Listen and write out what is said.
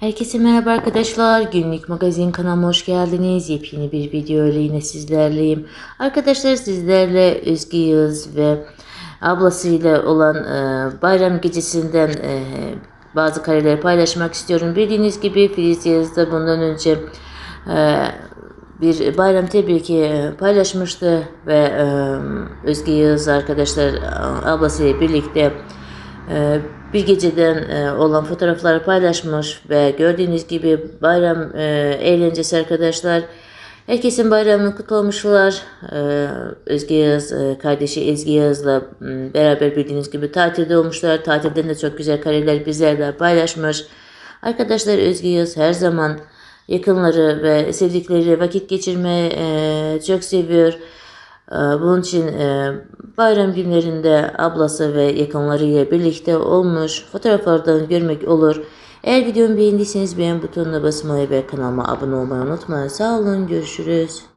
Herkese merhaba arkadaşlar. Günlük magazin kanalıma hoş geldiniz. Yepyeni bir video ile yine sizlerleyim. Arkadaşlar sizlerle Özge Yağız ve ablasıyla olan e, bayram gecesinden e, bazı kareleri paylaşmak istiyorum. Bildiğiniz gibi Filiz Yağız da bundan önce e, bir bayram tebriki paylaşmıştı ve e, Özge Yağız arkadaşlar ablasıyla birlikte e, bir geceden e, olan fotoğrafları paylaşmış ve gördüğünüz gibi bayram e, eğlencesi arkadaşlar. Herkesin bayramını kutlamışlar. Özge Yağız, e, kardeşi Ezgi Yağız'la beraber bildiğiniz gibi tatilde olmuşlar. Tatilden de çok güzel kareler bizlerle paylaşmış. Arkadaşlar Özge Yağız her zaman yakınları ve sevdikleri vakit geçirmeyi çok seviyor. Ee, Bunun için bayram günlerinde ablası ve yakınlarıyla birlikte olmuş fotoğraflardan görmek olur. Eğer videomu beğendiyseniz beğen butonuna basmayı ve kanalıma abone olmayı unutmayın. Sağ olun, görüşürüz.